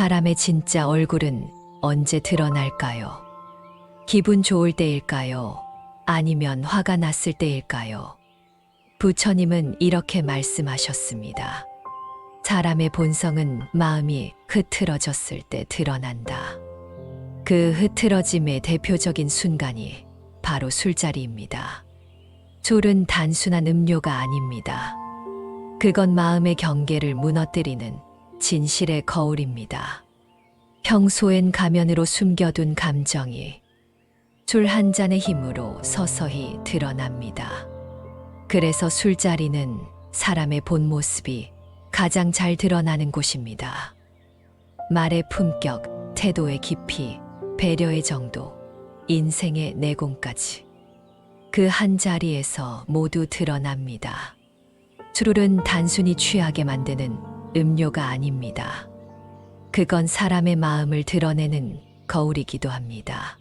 사람의 진짜 얼굴은 언제 드러날까요? 기분 좋을 때일까요? 아니면 화가 났을 때일까요? 부처님은 이렇게 말씀하셨습니다. 사람의 본성은 마음이 흐트러졌을 때 드러난다. 그 흐트러짐의 대표적인 순간이 바로 술자리입니다. 술은 단순한 음료가 아닙니다. 그건 마음의 경계를 무너뜨리는 진실의 거울입니다. 평소엔 가면으로 숨겨둔 감정이 술 한 잔의 힘으로 서서히 드러납니다. 그래서 술자리는 사람의 본 모습이 가장 잘 드러나는 곳입니다. 말의 품격, 태도의 깊이, 배려의 정도, 인생의 내공까지 그 한 자리에서 모두 드러납니다. 술은 단순히 취하게 만드는 음료가 아닙니다. 그건 사람의 마음을 드러내는 거울이기도 합니다.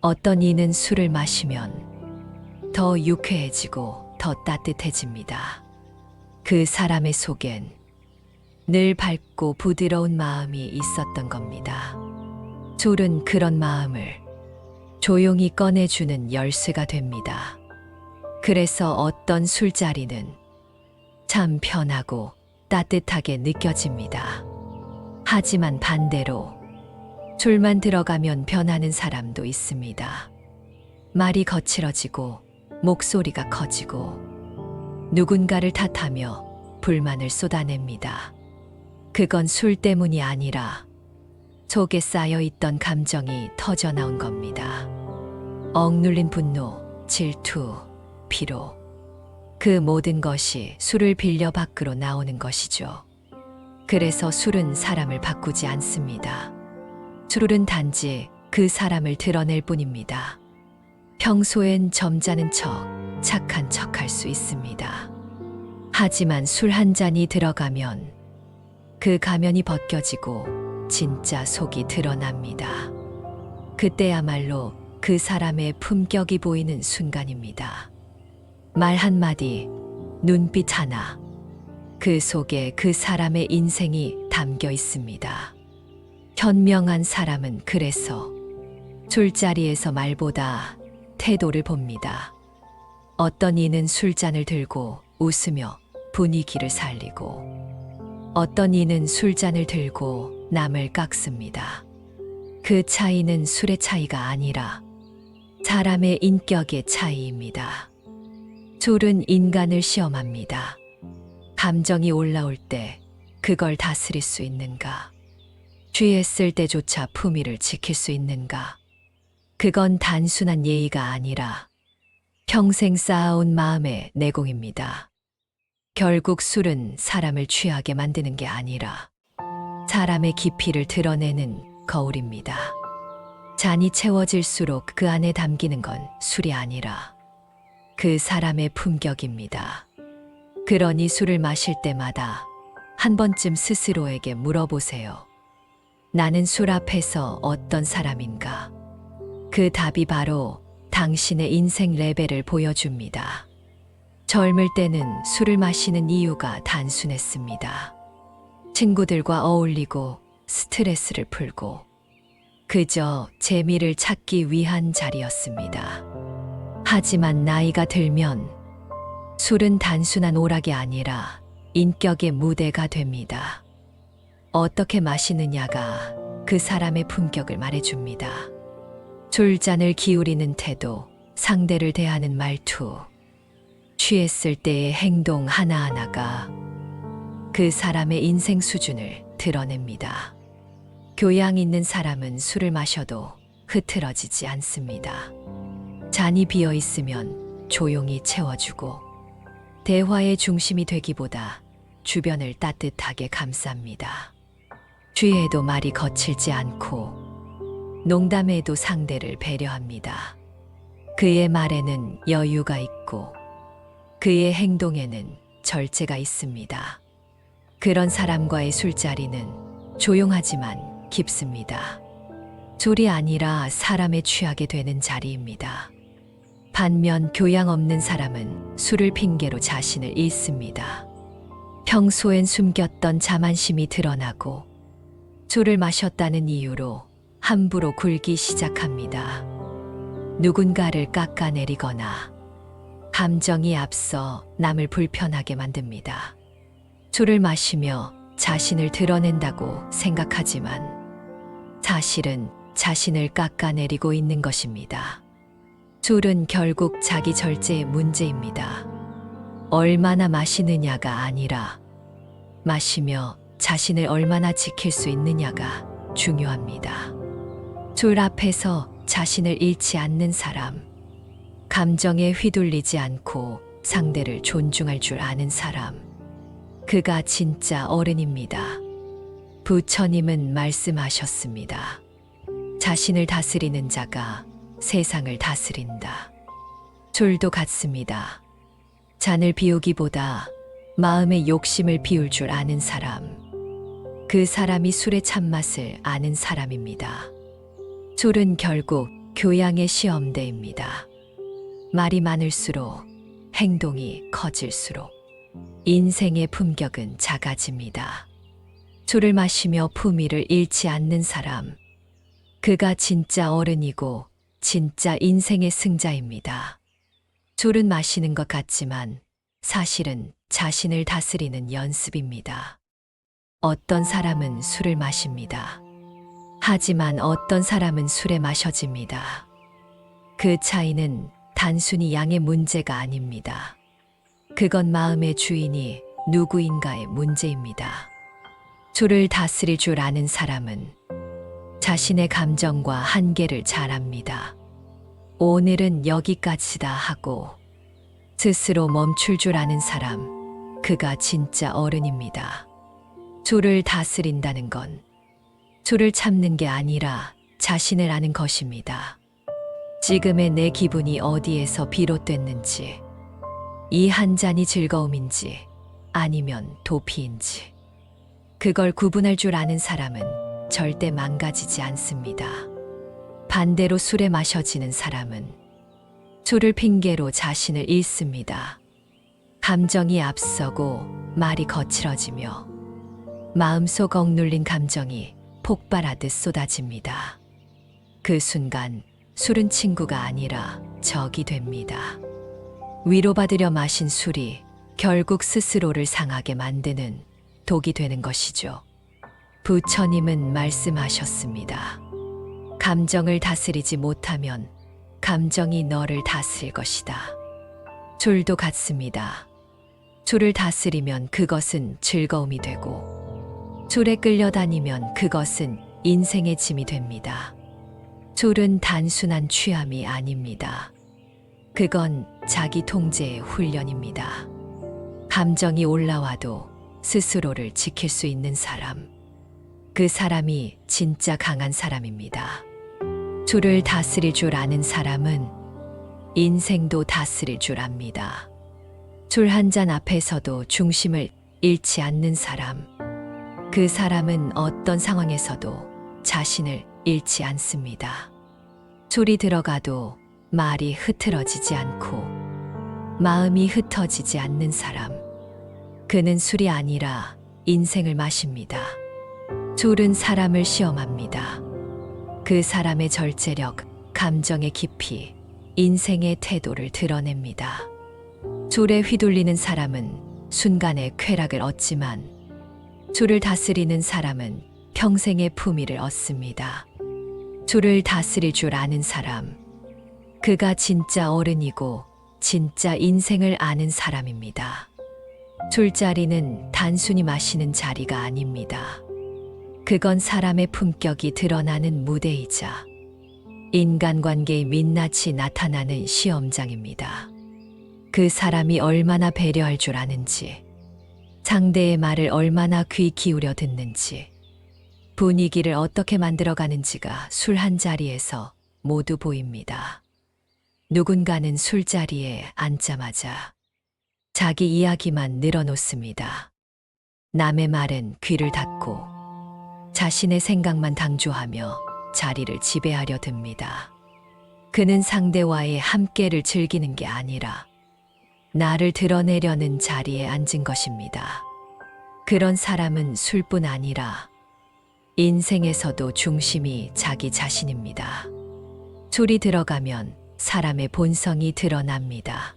어떤 이는 술을 마시면 더 유쾌해지고 더 따뜻해집니다. 그 사람의 속엔 늘 밝고 부드러운 마음이 있었던 겁니다. 술은 그런 마음을 조용히 꺼내주는 열쇠가 됩니다. 그래서 어떤 술자리는 참 편하고 따뜻하게 느껴집니다. 하지만 반대로 술만 들어가면 변하는 사람도 있습니다. 말이 거칠어지고 목소리가 커지고 누군가를 탓하며 불만을 쏟아냅니다. 그건 술 때문이 아니라 속에 쌓여 있던 감정이 터져 나온 겁니다. 억눌린 분노, 질투, 피로. 그 모든 것이 술을 빌려 밖으로 나오는 것이죠. 그래서 술은 사람을 바꾸지 않습니다. 술은 단지 그 사람을 드러낼 뿐입니다. 평소엔 점잖은 척, 착한 척 할 수 있습니다. 하지만 술 한 잔이 들어가면 그 가면이 벗겨지고 진짜 속이 드러납니다. 그때야말로 그 사람의 품격이 보이는 순간입니다. 말 한마디, 눈빛 하나, 그 속에 그 사람의 인생이 담겨 있습니다. 현명한 사람은 그래서 술자리에서 말보다 태도를 봅니다. 어떤 이는 술잔을 들고 웃으며 분위기를 살리고 어떤 이는 술잔을 들고 남을 깎습니다. 그 차이는 술의 차이가 아니라 사람의 인격의 차이입니다. 술은 인간을 시험합니다. 감정이 올라올 때 그걸 다스릴 수 있는가? 취했을 때조차 품위를 지킬 수 있는가? 그건 단순한 예의가 아니라 평생 쌓아온 마음의 내공입니다. 결국 술은 사람을 취하게 만드는 게 아니라 사람의 깊이를 드러내는 거울입니다. 잔이 채워질수록 그 안에 담기는 건 술이 아니라 그 사람의 품격입니다. 그러니 술을 마실 때마다 한 번쯤 스스로에게 물어보세요. 나는 술 앞에서 어떤 사람인가? 그 답이 바로 당신의 인생 레벨을 보여줍니다. 젊을 때는 술을 마시는 이유가 단순했습니다. 친구들과 어울리고 스트레스를 풀고 그저 재미를 찾기 위한 자리였습니다. 하지만 나이가 들면 술은 단순한 오락이 아니라 인격의 무대가 됩니다. 어떻게 마시느냐가 그 사람의 품격을 말해줍니다. 술잔을 기울이는 태도, 상대를 대하는 말투, 취했을 때의 행동 하나하나가 그 사람의 인생 수준을 드러냅니다. 교양 있는 사람은 술을 마셔도 흐트러지지 않습니다. 잔이 비어 있으면 조용히 채워주고 대화의 중심이 되기보다 주변을 따뜻하게 감쌉니다. 취해도 말이 거칠지 않고 농담에도 상대를 배려합니다. 그의 말에는 여유가 있고 그의 행동에는 절제가 있습니다. 그런 사람과의 술자리는 조용하지만 깊습니다. 술이 아니라 사람에 취하게 되는 자리입니다. 반면 교양 없는 사람은 술을 핑계로 자신을 잃습니다. 평소엔 숨겼던 자만심이 드러나고 술을 마셨다는 이유로 함부로 굴기 시작합니다. 누군가를 깎아내리거나 감정이 앞서 남을 불편하게 만듭니다. 술을 마시며 자신을 드러낸다고 생각하지만 사실은 자신을 깎아내리고 있는 것입니다. 술은 결국 자기 절제의 문제입니다. 얼마나 마시느냐가 아니라 마시며 자신을 얼마나 지킬 수 있느냐가 중요합니다. 술 앞에서 자신을 잃지 않는 사람, 감정에 휘둘리지 않고 상대를 존중할 줄 아는 사람, 그가 진짜 어른입니다. 부처님은 말씀하셨습니다. 자신을 다스리는 자가 세상을 다스린다. 술도 같습니다. 잔을 비우기보다 마음의 욕심을 비울 줄 아는 사람. 그 사람이 술의 참맛을 아는 사람입니다. 술은 결국 교양의 시험대입니다. 말이 많을수록 행동이 커질수록 인생의 품격은 작아집니다. 술을 마시며 품위를 잃지 않는 사람. 그가 진짜 어른이고 진짜 인생의 승자입니다. 술은 마시는 것 같지만 사실은 자신을 다스리는 연습입니다. 어떤 사람은 술을 마십니다. 하지만 어떤 사람은 술에 마셔집니다. 그 차이는 단순히 양의 문제가 아닙니다. 그건 마음의 주인이 누구인가의 문제입니다. 술을 다스릴 줄 아는 사람은 자신의 감정과 한계를 잘 압니다. 오늘은 여기까지다 하고 스스로 멈출 줄 아는 사람, 그가 진짜 어른입니다. 술을 다스린다는 건 술을 참는 게 아니라 자신을 아는 것입니다. 지금의 내 기분이 어디에서 비롯됐는지, 이 한 잔이 즐거움인지 아니면 도피인지, 그걸 구분할 줄 아는 사람은 절대 망가지지 않습니다. 반대로 술에 마셔지는 사람은 술을 핑계로 자신을 잃습니다. 감정이 앞서고 말이 거칠어지며 마음속 억눌린 감정이 폭발하듯 쏟아집니다. 그 순간 술은 친구가 아니라 적이 됩니다. 위로받으려 마신 술이 결국 스스로를 상하게 만드는 독이 되는 것이죠. 부처님은 말씀하셨습니다. 감정을 다스리지 못하면 감정이 너를 다스릴 것이다. 술도 같습니다. 술을 다스리면 그것은 즐거움이 되고, 술에 끌려다니면 그것은 인생의 짐이 됩니다. 술은 단순한 취함이 아닙니다. 그건 자기 통제의 훈련입니다. 감정이 올라와도 스스로를 지킬 수 있는 사람. 그 사람이 진짜 강한 사람입니다. 술을 다스릴 줄 아는 사람은 인생도 다스릴 줄 압니다. 술한잔 앞에서도 중심을 잃지 않는 사람. 그 사람은 어떤 상황에서도 자신을 잃지 않습니다. 술이 들어가도 말이 흐트러지지 않고 마음이 흩어지지 않는 사람. 그는 술이 아니라 인생을 마십니다. 술은 사람을 시험합니다. 그 사람의 절제력, 감정의 깊이, 인생의 태도를 드러냅니다. 술에 휘둘리는 사람은 순간의 쾌락을 얻지만 술을 다스리는 사람은 평생의 품위를 얻습니다. 술을 다스릴 줄 아는 사람, 그가 진짜 어른이고 진짜 인생을 아는 사람입니다. 술자리는 단순히 마시는 자리가 아닙니다. 그건 사람의 품격이 드러나는 무대이자 인간관계의 민낯이 나타나는 시험장입니다. 그 사람이 얼마나 배려할 줄 아는지, 상대의 말을 얼마나 귀 기울여 듣는지, 분위기를 어떻게 만들어가는지가 술 한 자리에서 모두 보입니다. 누군가는 술자리에 앉자마자 자기 이야기만 늘어놓습니다. 남의 말은 귀를 닫고 자신의 생각만 당조하며 자리를 지배하려 듭니다. 그는 상대와의 함께를 즐기는 게 아니라 나를 드러내려는 자리에 앉은 것입니다. 그런 사람은 술뿐 아니라 인생에서도 중심이 자기 자신입니다. 술이 들어가면 사람의 본성이 드러납니다.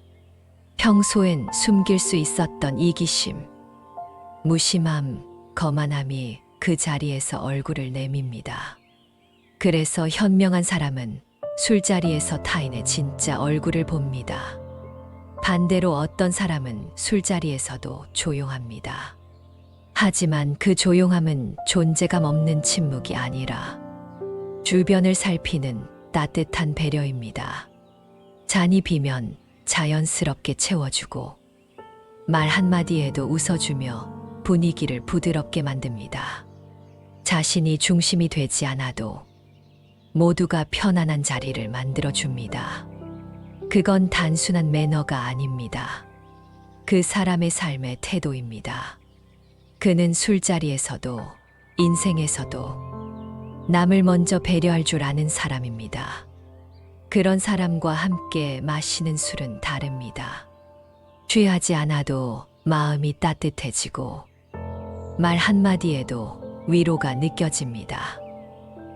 평소엔 숨길 수 있었던 이기심, 무심함, 거만함이 그 자리에서 얼굴을 내밉니다. 그래서 현명한 사람은 술자리에서 타인의 진짜 얼굴을 봅니다. 반대로 어떤 사람은 술자리에서도 조용합니다. 하지만 그 조용함은 존재감 없는 침묵이 아니라 주변을 살피는 따뜻한 배려입니다. 잔이 비면 자연스럽게 채워주고 말 한마디에도 웃어주며 분위기를 부드럽게 만듭니다. 자신이 중심이 되지 않아도 모두가 편안한 자리를 만들어 줍니다. 그건 단순한 매너가 아닙니다. 그 사람의 삶의 태도입니다. 그는 술자리에서도 인생에서도 남을 먼저 배려할 줄 아는 사람입니다. 그런 사람과 함께 마시는 술은 다릅니다. 취하지 않아도 마음이 따뜻해지고 말 한마디에도 위로가 느껴집니다.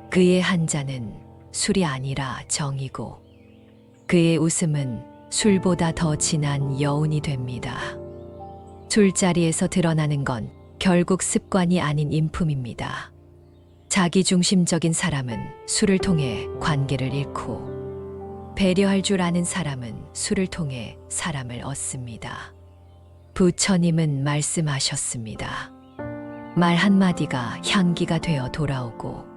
그의 한 잔은 술이 아니라 정이고 그의 웃음은 술보다 더 진한 여운이 됩니다. 술자리에서 드러나는 건 결국 습관이 아닌 인품입니다. 자기중심적인 사람은 술을 통해 관계를 잃고 배려할 줄 아는 사람은 술을 통해 사람을 얻습니다. 부처님은 말씀하셨습니다. 말 한마디가 향기가 되어 돌아오고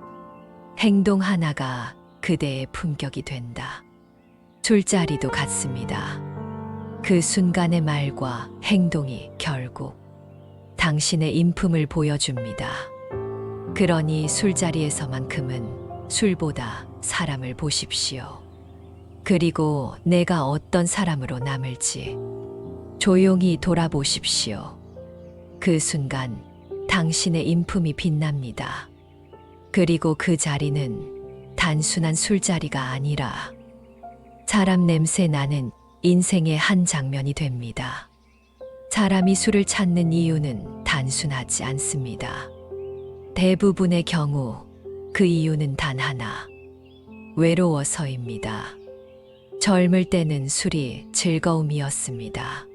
행동 하나가 그대의 품격이 된다. 술자리도 같습니다. 그 순간의 말과 행동이 결국 당신의 인품을 보여줍니다. 그러니 술자리에서만큼은 술보다 사람을 보십시오. 그리고 내가 어떤 사람으로 남을지 조용히 돌아보십시오. 그 순간 당신의 인품이 빛납니다. 그리고 그 자리는 단순한 술자리가 아니라 사람 냄새 나는 인생의 한 장면이 됩니다. 사람이 술을 찾는 이유는 단순하지 않습니다. 대부분의 경우 그 이유는 단 하나. 외로워서입니다. 젊을 때는 술이 즐거움이었습니다.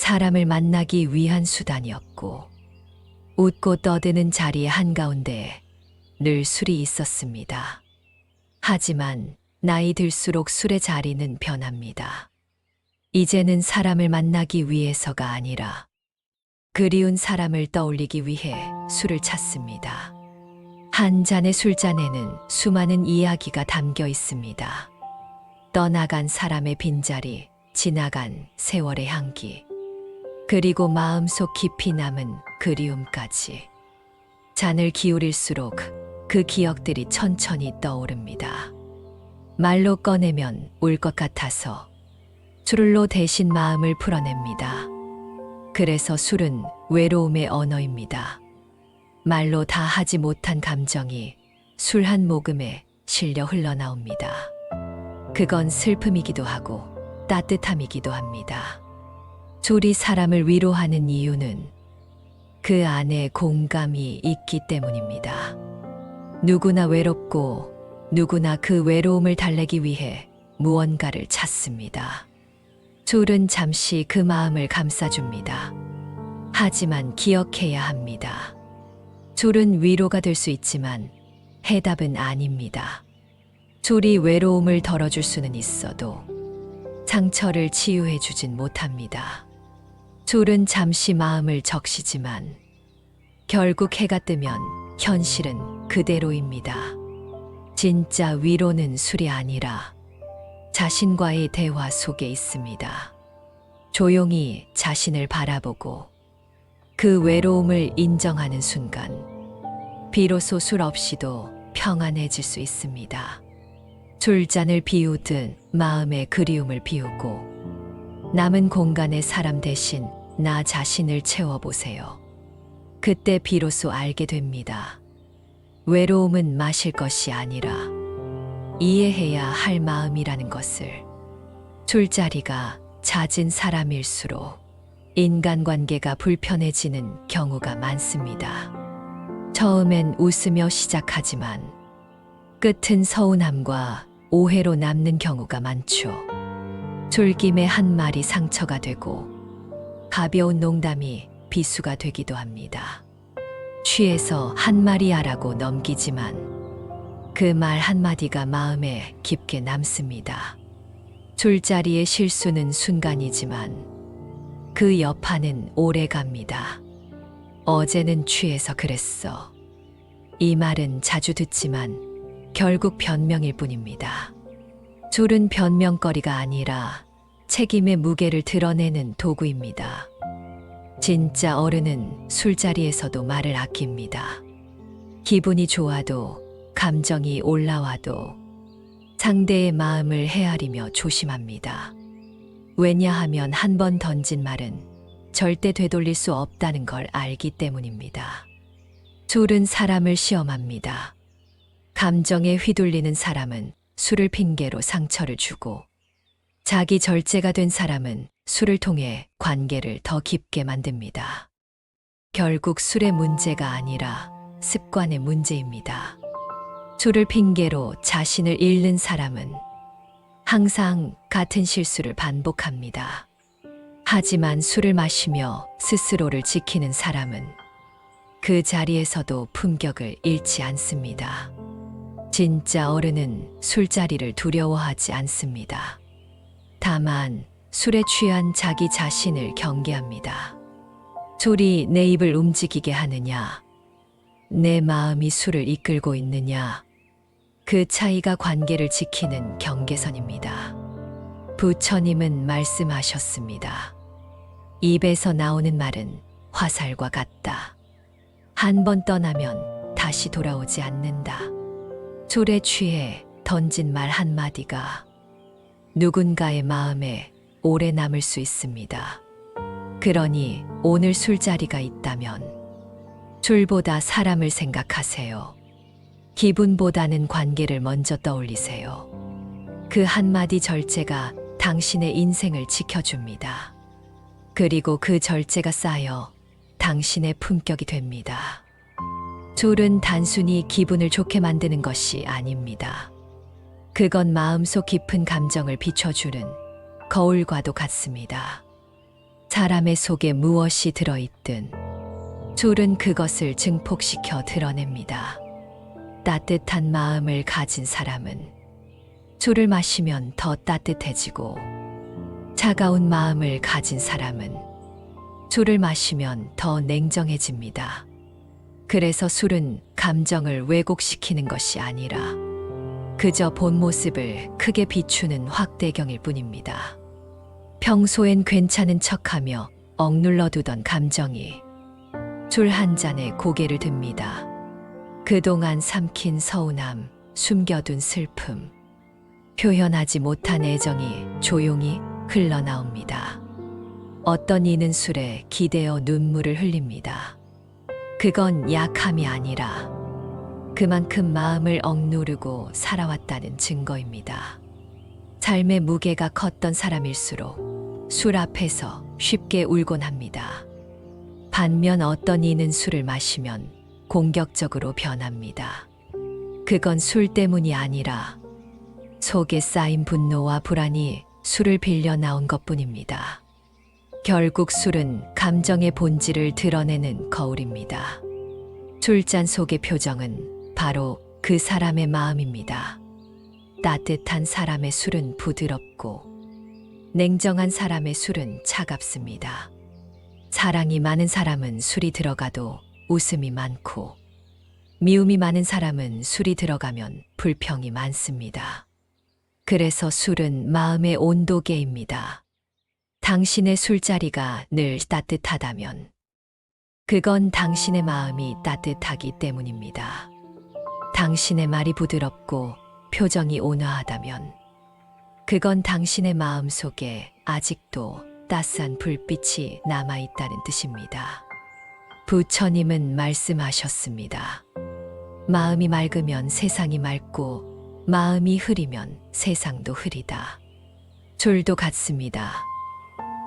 사람을 만나기 위한 수단이었고, 웃고 떠드는 자리 한가운데 늘 술이 있었습니다. 하지만 나이 들수록 술의 자리는 변합니다. 이제는 사람을 만나기 위해서가 아니라 그리운 사람을 떠올리기 위해 술을 찾습니다. 한 잔의 술잔에는 수많은 이야기가 담겨 있습니다. 떠나간 사람의 빈자리, 지나간 세월의 향기, 그리고 마음속 깊이 남은 그리움까지. 잔을 기울일수록 그 기억들이 천천히 떠오릅니다. 말로 꺼내면 울 것 같아서 술로 대신 마음을 풀어냅니다. 그래서 술은 외로움의 언어입니다. 말로 다 하지 못한 감정이 술 한 모금에 실려 흘러나옵니다. 그건 슬픔이기도 하고 따뜻함이기도 합니다. 술이 사람을 위로하는 이유는 그 안에 공감이 있기 때문입니다. 누구나 외롭고 누구나 그 외로움을 달래기 위해 무언가를 찾습니다. 술은 잠시 그 마음을 감싸줍니다. 하지만 기억해야 합니다. 술은 위로가 될 수 있지만 해답은 아닙니다. 술이 외로움을 덜어줄 수는 있어도 상처를 치유해 주진 못합니다. 술은 잠시 마음을 적시지만 결국 해가 뜨면 현실은 그대로입니다. 진짜 위로는 술이 아니라 자신과의 대화 속에 있습니다. 조용히 자신을 바라보고 그 외로움을 인정하는 순간 비로소 술 없이도 평안해질 수 있습니다. 술잔을 비우듯 마음의 그리움을 비우고 남은 공간에 사람 대신 나 자신을 채워보세요. 그때 비로소 알게 됩니다. 외로움은 마실 것이 아니라 이해해야 할 마음이라는 것을 술자리가 잦은 사람일수록 인간관계가 불편해지는 경우가 많습니다. 처음엔 웃으며 시작하지만 끝은 서운함과 오해로 남는 경우가 많죠. 졸김에 한 말이 상처가 되고 가벼운 농담이 비수가 되기도 합니다. 취해서 한 하라고 넘기지만 그 말 한마디가 마음에 깊게 남습니다. 술자리의 실수는 순간이지만 그 여파는 오래 갑니다. 어제는 취해서 그랬어. 이 말은 자주 듣지만 결국 변명일 뿐입니다. 술은 변명거리가 아니라 책임의 무게를 드러내는 도구입니다. 진짜 어른은 술자리에서도 말을 아낍니다. 기분이 좋아도 감정이 올라와도 상대의 마음을 헤아리며 조심합니다. 왜냐하면 한 번 던진 말은 절대 되돌릴 수 없다는 걸 알기 때문입니다. 술은 사람을 시험합니다. 감정에 휘둘리는 사람은 술을 핑계로 상처를 주고 자기 절제가 된 사람은 술을 통해 관계를 더 깊게 만듭니다. 결국 술의 문제가 아니라 습관의 문제입니다. 술을 핑계로 자신을 잃는 사람은 항상 같은 실수를 반복합니다. 하지만 술을 마시며 스스로를 지키는 사람은 그 자리에서도 품격을 잃지 않습니다. 진짜 어른은 술자리를 두려워하지 않습니다. 다만 술에 취한 자기 자신을 경계합니다. 술이 내 입을 움직이게 하느냐, 내 마음이 술을 이끌고 있느냐, 그 차이가 관계를 지키는 경계선입니다. 부처님은 말씀하셨습니다. 입에서 나오는 말은 화살과 같다. 한 번 떠나면 다시 돌아오지 않는다. 술에 취해 던진 말 한마디가 누군가의 마음에 오래 남을 수 있습니다. 그러니 오늘 술자리가 있다면 술보다 사람을 생각하세요. 기분보다는 관계를 먼저 떠올리세요. 그 한마디 절제가 당신의 인생을 지켜줍니다. 그리고 그 절제가 쌓여 당신의 품격이 됩니다. 술은 단순히 기분을 좋게 만드는 것이 아닙니다. 그건 마음속 깊은 감정을 비춰주는 거울과도 같습니다. 사람의 속에 무엇이 들어있든 술은 그것을 증폭시켜 드러냅니다. 따뜻한 마음을 가진 사람은 술을 마시면 더 따뜻해지고 차가운 마음을 가진 사람은 술을 마시면 더 냉정해집니다. 그래서 술은 감정을 왜곡시키는 것이 아니라 그저 본 모습을 크게 비추는 확대경일 뿐입니다. 평소엔 괜찮은 척하며 억눌러 두던 감정이 술 한 잔에 고개를 듭니다. 그동안 삼킨 서운함, 숨겨둔 슬픔, 표현하지 못한 애정이 조용히 흘러나옵니다. 어떤 이는 술에 기대어 눈물을 흘립니다. 그건 약함이 아니라 그만큼 마음을 억누르고 살아왔다는 증거입니다. 삶의 무게가 컸던 사람일수록 술 앞에서 쉽게 울곤 합니다. 반면 어떤 이는 술을 마시면 공격적으로 변합니다. 그건 술 때문이 아니라 속에 쌓인 분노와 불안이 술을 빌려 나온 것 뿐입니다. 결국 술은 감정의 본질을 드러내는 거울입니다. 술잔 속의 표정은 바로 그 사람의 마음입니다. 따뜻한 사람의 술은 부드럽고 냉정한 사람의 술은 차갑습니다. 사랑이 많은 사람은 술이 들어가도 웃음이 많고 미움이 많은 사람은 술이 들어가면 불평이 많습니다. 그래서 술은 마음의 온도계입니다. 당신의 술자리가 늘 따뜻하다면 그건 당신의 마음이 따뜻하기 때문입니다. 당신의 말이 부드럽고 표정이 온화하다면 그건 당신의 마음 속에 아직도 따스한 불빛이 남아 있다는 뜻입니다. 부처님은 말씀하셨습니다. 마음이 맑으면 세상이 맑고 마음이 흐리면 세상도 흐리다. 술도 같습니다.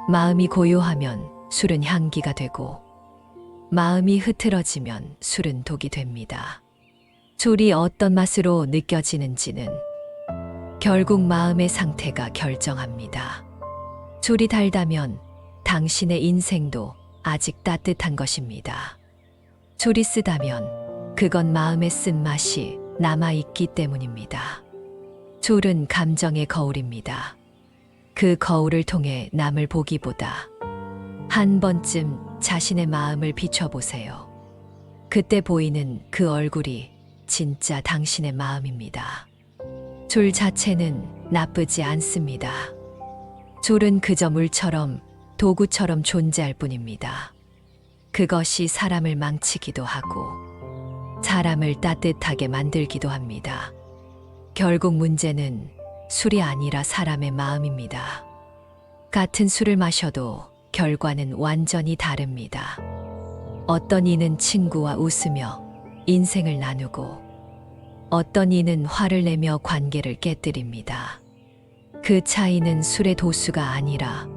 마음이 고요하면 술은 향기가 되고 마음이 흐트러지면 술은 독이 됩니다. 술이 어떤 맛으로 느껴지는지는 결국 마음의 상태가 결정합니다. 술이 달다면 당신의 인생도 아직 따뜻한 것입니다. 술이 쓰다면 그건 마음의 쓴맛이 남아있기 때문입니다. 술은 감정의 거울입니다. 그 거울을 통해 남을 보기보다 한 번쯤 자신의 마음을 비춰보세요. 그때 보이는 그 얼굴이 진짜 당신의 마음입니다. 줄 자체는 나쁘지 않습니다. 줄은 그저 물처럼 도구처럼 존재할 뿐입니다. 그것이 사람을 망치기도 하고 사람을 따뜻하게 만들기도 합니다. 결국 문제는 술이 아니라 사람의 마음입니다. 같은 술을 마셔도 결과는 완전히 다릅니다. 어떤 이는 친구와 웃으며 인생을 나누고 어떤 이는 화를 내며 관계를 깨뜨립니다. 그 차이는 술의 도수가 아니라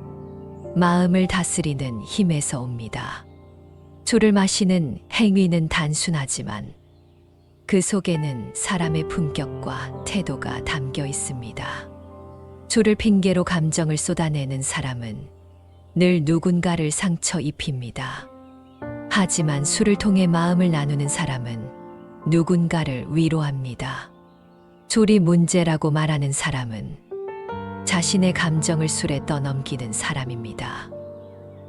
마음을 다스리는 힘에서 옵니다. 술을 마시는 행위는 단순하지만 그 속에는 사람의 품격과 태도가 담겨 있습니다. 술을 핑계로 감정을 쏟아내는 사람은 늘 누군가를 상처 입힙니다. 하지만 술을 통해 마음을 나누는 사람은 누군가를 위로합니다. 술이 문제라고 말하는 사람은 자신의 감정을 술에 떠넘기는 사람입니다.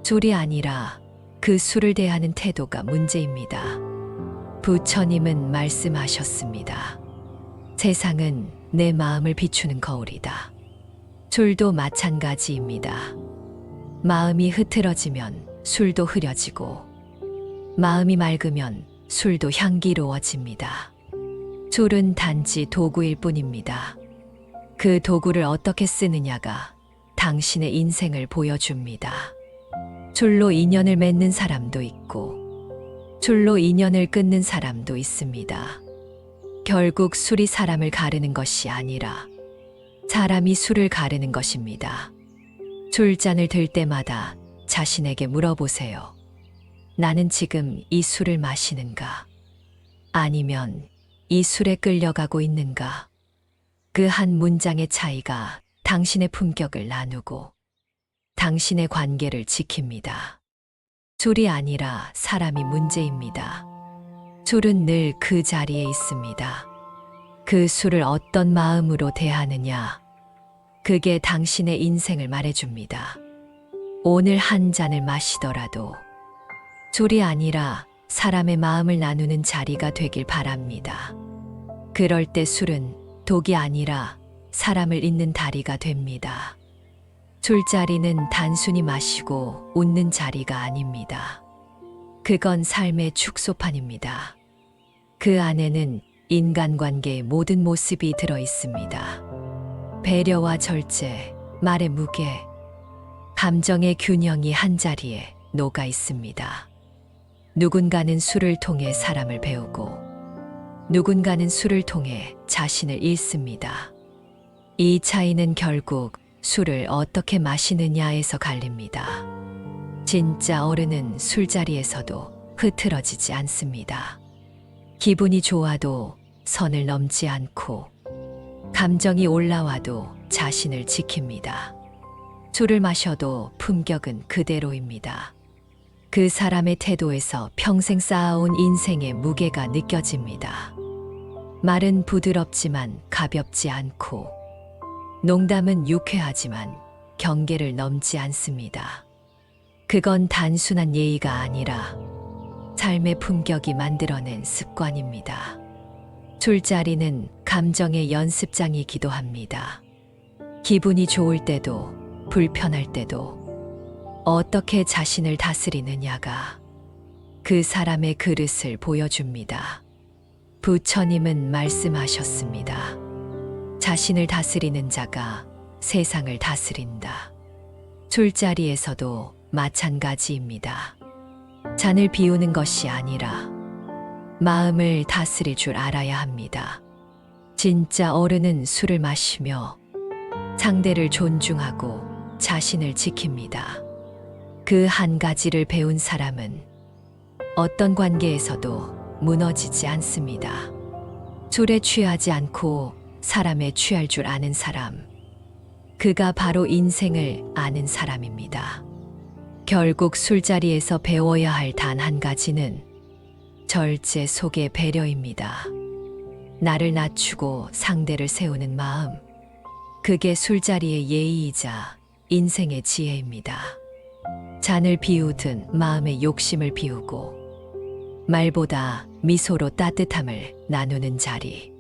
술이 아니라 그 술을 대하는 태도가 문제입니다. 부처님은 말씀하셨습니다. 세상은 내 마음을 비추는 거울이다. 술도 마찬가지입니다. 마음이 흐트러지면 술도 흐려지고, 마음이 맑으면 술도 향기로워집니다. 술은 단지 도구일 뿐입니다. 그 도구를 어떻게 쓰느냐가 당신의 인생을 보여줍니다. 술로 인연을 맺는 사람도 있고, 술로 인연을 끊는 사람도 있습니다. 결국 술이 사람을 가르는 것이 아니라 사람이 술을 가르는 것입니다. 술잔을 들 때마다 자신에게 물어보세요. 나는 지금 이 술을 마시는가? 아니면 이 술에 끌려가고 있는가? 그 한 문장의 차이가 당신의 품격을 나누고 당신의 관계를 지킵니다. 술이 아니라 사람이 문제입니다. 술은 늘 그 자리에 있습니다. 그 술을 어떤 마음으로 대하느냐, 그게 당신의 인생을 말해줍니다. 오늘 한 잔을 마시더라도 술이 아니라 사람의 마음을 나누는 자리가 되길 바랍니다. 그럴 때 술은 독이 아니라 사람을 잇는 다리가 됩니다. 술자리는 단순히 마시고 웃는 자리가 아닙니다. 그건 삶의 축소판입니다. 그 안에는 인간관계의 모든 모습이 들어 있습니다. 배려와 절제, 말의 무게, 감정의 균형이 한 자리에 녹아 있습니다. 누군가는 술을 통해 사람을 배우고, 누군가는 술을 통해 자신을 잃습니다. 이 차이는 결국 술을 어떻게 마시느냐에서 갈립니다. 진짜 어른은 술자리에서도 흐트러지지 않습니다. 기분이 좋아도 선을 넘지 않고, 감정이 올라와도 자신을 지킵니다. 술을 마셔도 품격은 그대로입니다. 그 사람의 태도에서 평생 쌓아온 인생의 무게가 느껴집니다. 말은 부드럽지만 가볍지 않고, 농담은 유쾌하지만 경계를 넘지 않습니다. 그건 단순한 예의가 아니라 삶의 품격이 만들어낸 습관입니다. 술자리는 감정의 연습장이기도 합니다. 기분이 좋을 때도 불편할 때도 어떻게 자신을 다스리느냐가 그 사람의 그릇을 보여줍니다. 부처님은 말씀하셨습니다. 자신을 다스리는 자가 세상을 다스린다. 술자리에서도 마찬가지입니다. 잔을 비우는 것이 아니라 마음을 다스릴 줄 알아야 합니다. 진짜 어른은 술을 마시며 상대를 존중하고 자신을 지킵니다. 그 한 가지를 배운 사람은 어떤 관계에서도 무너지지 않습니다. 술에 취하지 않고 사람에 취할 줄 아는 사람. 그가 바로 인생을 아는 사람입니다. 결국 술자리에서 배워야 할 단 한 가지는 절제 속의 배려입니다. 나를 낮추고 상대를 세우는 마음. 그게 술자리의 예의이자 인생의 지혜입니다. 잔을 비우듯 마음의 욕심을 비우고 말보다 미소로 따뜻함을 나누는 자리.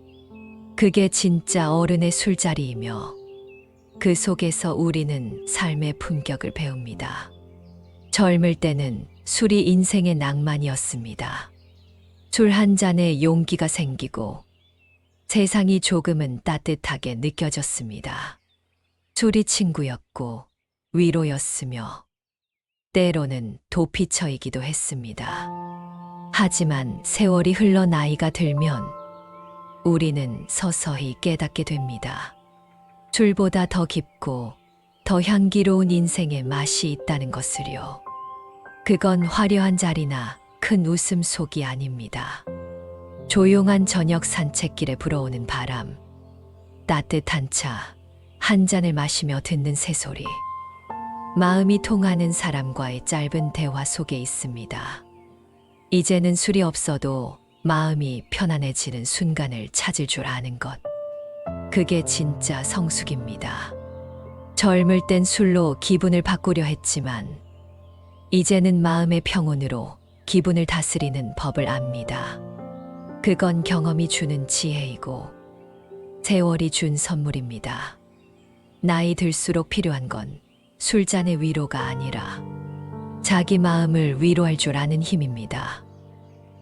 그게 진짜 어른의 술자리이며 그 속에서 우리는 삶의 품격을 배웁니다. 젊을 때는 술이 인생의 낭만이었습니다. 술 한 잔에 용기가 생기고 세상이 조금은 따뜻하게 느껴졌습니다. 술이 친구였고 위로였으며 때로는 도피처이기도 했습니다. 하지만 세월이 흘러 나이가 들면 우리는 서서히 깨닫게 됩니다. 술보다 더 깊고 더 향기로운 인생의 맛이 있다는 것을요. 그건 화려한 자리나 큰 웃음 속이 아닙니다. 조용한 저녁 산책길에 불어오는 바람, 따뜻한 차, 한 잔을 마시며 듣는 새소리, 마음이 통하는 사람과의 짧은 대화 속에 있습니다. 이제는 술이 없어도 마음이 편안해지는 순간을 찾을 줄 아는 것. 그게 진짜 성숙입니다. 젊을 땐 술로 기분을 바꾸려 했지만, 이제는 마음의 평온으로 기분을 다스리는 법을 압니다. 그건 경험이 주는 지혜이고, 세월이 준 선물입니다. 나이 들수록 필요한 건 술잔의 위로가 아니라 자기 마음을 위로할 줄 아는 힘입니다.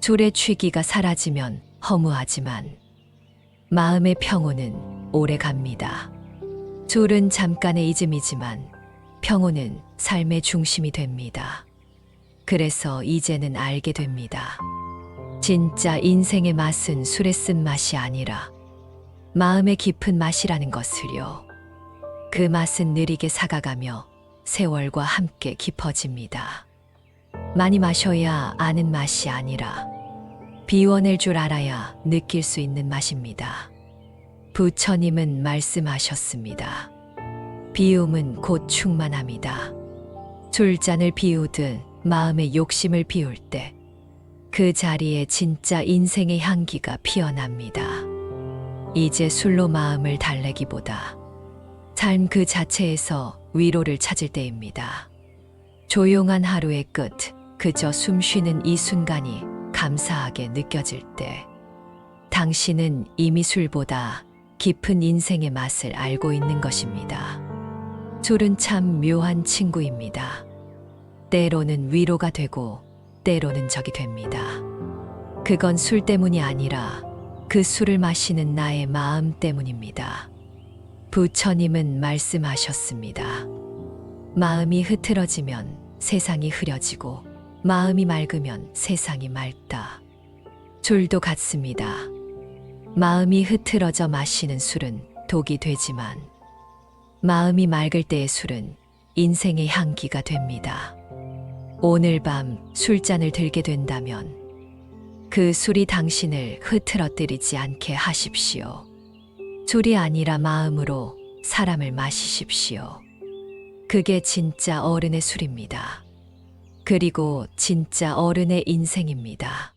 술의 취기가 사라지면 허무하지만 마음의 평온은 오래 갑니다. 술은 잠깐의 잊음이지만 평온은 삶의 중심이 됩니다. 그래서 이제는 알게 됩니다. 진짜 인생의 맛은 술에 쓴 맛이 아니라 마음의 깊은 맛이라는 것을요. 그 맛은 느리게 사가가며 세월과 함께 깊어집니다. 많이 마셔야 아는 맛이 아니라 비워낼 줄 알아야 느낄 수 있는 맛입니다. 부처님은 말씀하셨습니다. 비움은 곧 충만함이다. 술잔을 비우듯 마음의 욕심을 비울 때 그 자리에 진짜 인생의 향기가 피어납니다. 이제 술로 마음을 달래기보다 삶 그 자체에서 위로를 찾을 때입니다. 조용한 하루의 끝, 그저 숨 쉬는 이 순간이 감사하게 느껴질 때, 당신은 이미 술보다 깊은 인생의 맛을 알고 있는 것입니다. 술은 참 묘한 친구입니다. 때로는 위로가 되고, 때로는 적이 됩니다. 그건 술 때문이 아니라 그 술을 마시는 나의 마음 때문입니다. 부처님은 말씀하셨습니다. 마음이 흐트러지면 세상이 흐려지고 마음이 맑으면 세상이 맑다. 줄도 같습니다. 마음이 흐트러져 마시는 술은 독이 되지만 마음이 맑을 때의 술은 인생의 향기가 됩니다. 오늘 밤 술잔을 들게 된다면 그 술이 당신을 흐트러뜨리지 않게 하십시오. 술이 아니라 마음으로 사람을 마시십시오. 그게 진짜 어른의 술입니다. 그리고 진짜 어른의 인생입니다.